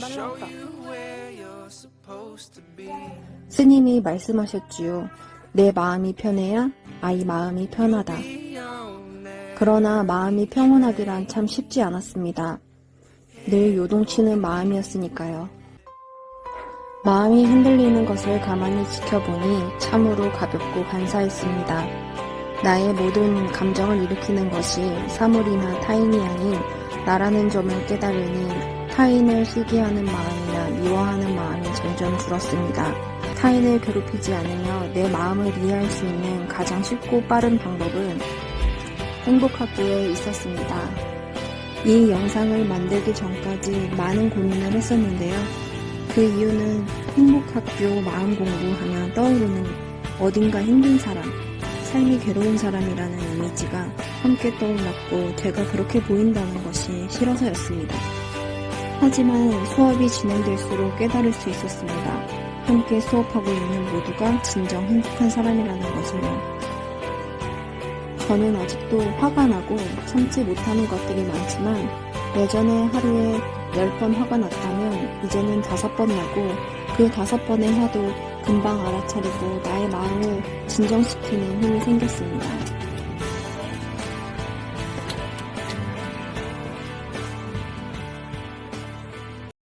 날라왔다. 스님이 말씀하셨지요. 내 마음이 편해야 아이 마음이 편하다. 그러나 마음이 평온하기란 참 쉽지 않았습니다. 늘 요동치는 마음이었으니까요. 마음이 흔들리는 것을 가만히 지켜보니 참으로 가볍고 간사했습니다. 나의 모든 감정을 일으키는 것이 사물이나 타인이 아닌 나라는 점을 깨달으니 타인을 시기하는 마음이나 미워하는 마음이 점점 줄었습니다. 타인을 괴롭히지 않으며 내 마음을 이해할 수 있는 가장 쉽고 빠른 방법은 행복학교에 있었습니다. 이 영상을 만들기 전까지 많은 고민을 했었는데요. 그 이유는 행복학교 마음 공부하면 떠오르는 어딘가 힘든 사람, 삶이 괴로운 사람이라는 이미지가 함께 떠올랐고 제가 그렇게 보인다는 것이 싫어서였습니다. 하지만 수업이 진행될수록 깨달을 수 있었습니다. 함께 수업하고 있는 모두가 진정 행복한 사람이라는 것을요. 저는 아직도 화가 나고 참지 못하는 것들이 많지만 예전에 하루에 10번 화가 났다면 이제는 5번 나고 그 5번의 화도 금방 알아차리고 나의 마음을 진정시키는 힘이 생겼습니다.